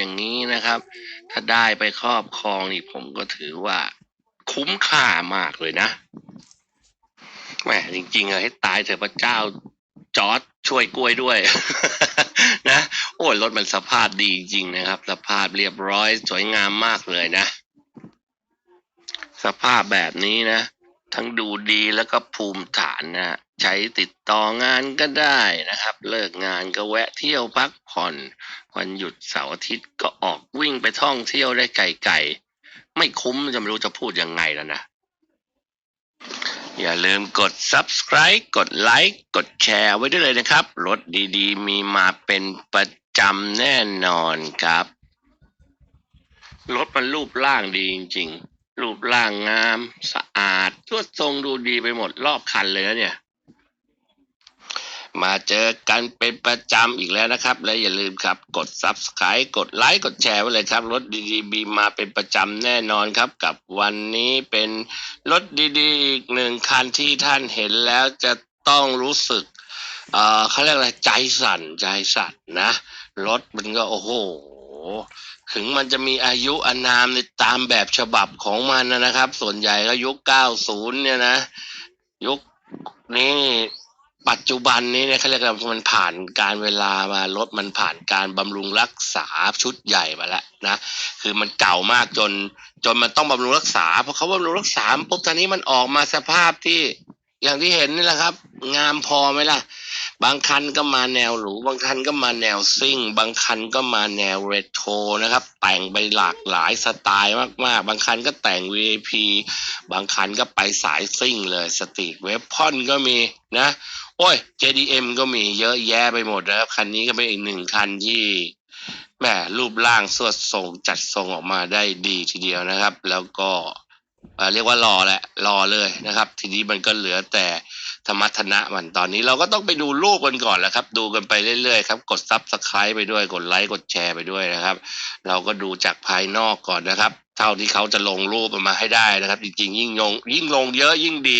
อย่างนี้นะครับ ถ้าได้ไปครอบครองนี่ผมก็ถือว่า คุ้มค่ามากเลยนะแหมจริงๆอะให้ตายเถอะพระเจ้าจอร์ดช่วยกล้วยด้วย นะ โอ้ยรถมันสภาพดีจริงๆนะครับ สภาพเรียบร้อยสวยงามมากเลยนะ สภาพแบบนี้นะ ทั้งดูดีแล้วก็ภูมิฐานนะใช้ติดต่องานก็ได้นะครับ เลิกงานก็แวะเที่ยวพักผ่อน วันหยุดเสาร์อาทิตย์ก็ออกวิ่งไปท่องเที่ยวได้ไกลๆไม่คุ้มจะไม่รู้จะพูดยังไงแล้วนะ อย่าลืมกด subscribe กดไลค์กดแชร์ไว้ด้วยเลยนะครับรถดีๆ มีมาเป็นประจำแน่นอนครับรถมันรูปร่างดีจริง ๆ รูปร่างงาม สะอาดทวดทรงดูดีไปหมดรอบคันเลยนะเนี่ย มาเจอกันเป็นประจำอีกแล้วนะครับ และอย่าลืมครับ กด subscribe กดไลค์กดแชร์ไว้เลยครับ รถดีๆมีมาเป็นประจำแน่นอนครับ กับวันนี้เป็นรถดีๆอีกหนึ่งคันที่ท่านเห็นแล้วจะต้องรู้สึกเอ่อเขาเรียกอะไรใจสั่นใจสั่นนะ รถมันก็โอ้โห ถึงมันจะมีอายุอานามในตามแบบฉบับของมันนะนะครับ ส่วนใหญ่ก็ยุค90เนี่ยนะ ยุคนี้ปัจจุบันนี้เนี่ยเขาเรียกว่ามันผ่านการเวลามารถมันผ่านการบำรุงรักษาชุดใหญ่มาแล้วนะคือมันเก่ามากจน จนมันต้องบำรุงรักษาเพราะเขาบำรุงรักษาปุ๊บตอนนี้มันออกมาสภาพที่อย่างที่เห็นนี่แหละครับ งามพอไหมล่ะ บางคันก็มาแนวหรูบางคันก็มาแนวซิ่ง บางคันก็มาแนวเรโทรนะครับ แต่งไปหลากหลายสไตล์มากๆ บางคันก็แต่ง VIP บางคันก็ไปสายซิ่งเลยสตรีทเวฟพอนก็มีนะ โอ้ย JDM ก็มีเยอะแยะไปหมดนะครับ คันนี้ก็เป็นอีกหนึ่งคันที่แหมรูปร่างสวดทรงจัดทรงออกมาได้ดีทีเดียวนะครับ แล้วก็เอ่อเรียกว่ารอแหละรอเลยนะครับ ทีนี้มันก็เหลือแต่ ธรรมทนะมันตอนนี้เราก็ต้องไปดูรูปกันก่อนแหละครับ ดูกันไปเรื่อยๆครับ กดซับสไครป์ไปด้วยกดไลค์กดแชร์ไปด้วยนะครับ เราก็ดูจากภายนอกก่อนนะครับ เท่าที่เขาจะลงรูปออกมาให้ได้นะครับ จริงๆ ยิ่งลงยิ่งลงเยอะยิ่งดี